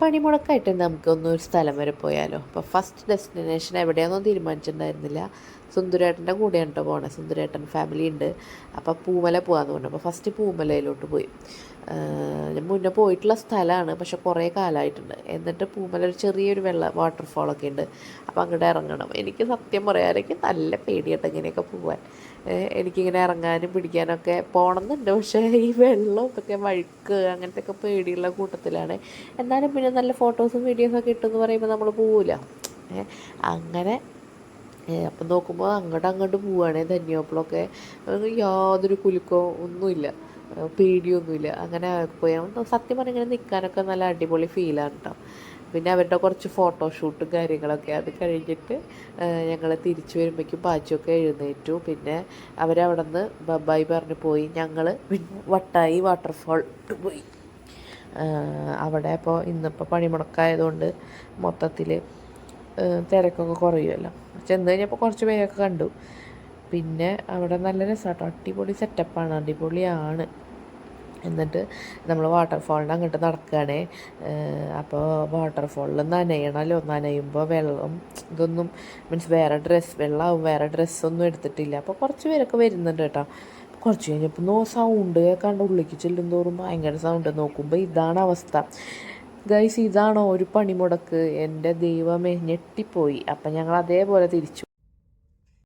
പണിമുടക്കായിട്ട് നമുക്കൊന്ന് ഒരു സ്ഥലം വരെ പോയാലോ? അപ്പോൾ ഫസ്റ്റ് ഡെസ്റ്റിനേഷൻ എവിടെയാണെന്നൊന്നും തീരുമാനിച്ചിട്ടുണ്ടായിരുന്നില്ല. സുന്ദരേട്ടന്റെ കൂടെയാണ് കേട്ടോ പോണേ. സുന്ദരേട്ടൻ ഫാമിലി ഉണ്ട്. അപ്പോൾ പൂമല പോകാമെന്ന് പറഞ്ഞു. അപ്പോൾ ഫസ്റ്റ് പൂമലയിലോട്ട് പോയി. മുന്നേ പോയിട്ടുള്ള സ്ഥലമാണ് പക്ഷെ കുറേ കാലമായിട്ടുണ്ട് എന്നിട്ട് പൂമല ഒരു ചെറിയൊരു വെള്ള വാട്ടർഫോളൊക്കെ ഉണ്ട്. അപ്പോൾ അങ്ങോട്ട് ഇറങ്ങണം. എനിക്ക് സത്യം പറയാനൊക്കെ നല്ല പേടിയായിട്ട് ഇങ്ങനെയൊക്കെ പോകാൻ എനിക്കിങ്ങനെ ഇറങ്ങാനും പിടിക്കാനൊക്കെ പോകണമെന്നുണ്ട് പക്ഷേ ഈ വെള്ളം ഇതൊക്കെ വഴുക്ക് അങ്ങനത്തെ ഒക്കെ പേടിയുള്ള കൂട്ടത്തിലാണ്. എന്നാലും പിന്നെ നല്ല ഫോട്ടോസും വീഡിയോസൊക്കെ ഇട്ടെന്ന് പറയുമ്പോൾ നമ്മൾ പോവില്ല അങ്ങനെ അപ്പം നോക്കുമ്പോൾ അങ്ങോട്ട് അങ്ങോട്ട് പോവുകയാണെങ്കിൽ ധന്യോപ്പിളൊക്കെ. യാതൊരു കുലുക്കോ ഒന്നുമില്ല. പേടിയൊന്നുമില്ല. അങ്ങനെ പോയി. സത്യം പറഞ്ഞാൽ ഇങ്ങനെ നിൽക്കാനൊക്കെ നല്ല അടിപൊളി ഫീലാണ് കേട്ടോ പിന്നെ അവരുടെ കുറച്ച് ഫോട്ടോഷൂട്ടും കാര്യങ്ങളൊക്കെ അത് കഴിഞ്ഞിട്ട് ഞങ്ങൾ തിരിച്ചു വരുമ്പോഴേക്കും പാച്ചൊക്കെ എഴുന്നേറ്റു. പിന്നെ അവരവിടെ നിന്ന് ബബായി പറഞ്ഞ് പോയി. ഞങ്ങൾ വട്ടായി വാട്ടർഫോൾ പോയി. അവിടെ ഇപ്പോൾ ഇന്നിപ്പോൾ പണിമുടക്കായതുകൊണ്ട് മൊത്തത്തിൽ തിരക്കൊക്കെ കുറയുമല്ലോ ചെന്ന് കഴിഞ്ഞപ്പോൾ കുറച്ച് പേരൊക്കെ കണ്ടു. പിന്നെ അവിടെ നല്ല രസമാട്ടോ അടിപൊളി സെറ്റപ്പാണ്. അടിപൊളിയാണ്. എന്നിട്ട് നമ്മൾ വാട്ടർഫോളിന്റെ അങ്ങോട്ട് നടക്കുകയാണേ അപ്പോൾ വാട്ടർഫോളിൽ നനയണമല്ലോ നനയുമ്പോൾ വെള്ളം ഇതൊന്നും മീൻസ് വേറെ ഡ്രസ്സ് വെള്ളമാവും വേറെ ഡ്രസ്സൊന്നും എടുത്തിട്ടില്ല. അപ്പോൾ കുറച്ച് പേരൊക്കെ വരുന്നുണ്ട് കേട്ടോ. കുറച്ച് കഴിഞ്ഞപ്പോൾ നോ സൗണ്ട് കേൾക്കാണ്ട് ഉള്ളിലേക്ക് ചെല്ലും തോറും ഭയങ്കര സൗണ്ട് നോക്കുമ്പോൾ ഇതാണ് അവസ്ഥ. ഗൈസ് ഇതാണോ ഒരു പണിമുടക്ക്? എന്റെ ദൈവമേ ഞെട്ടിപ്പോയി. അപ്പം ഞങ്ങൾ അതേപോലെ തിരിച്ചു.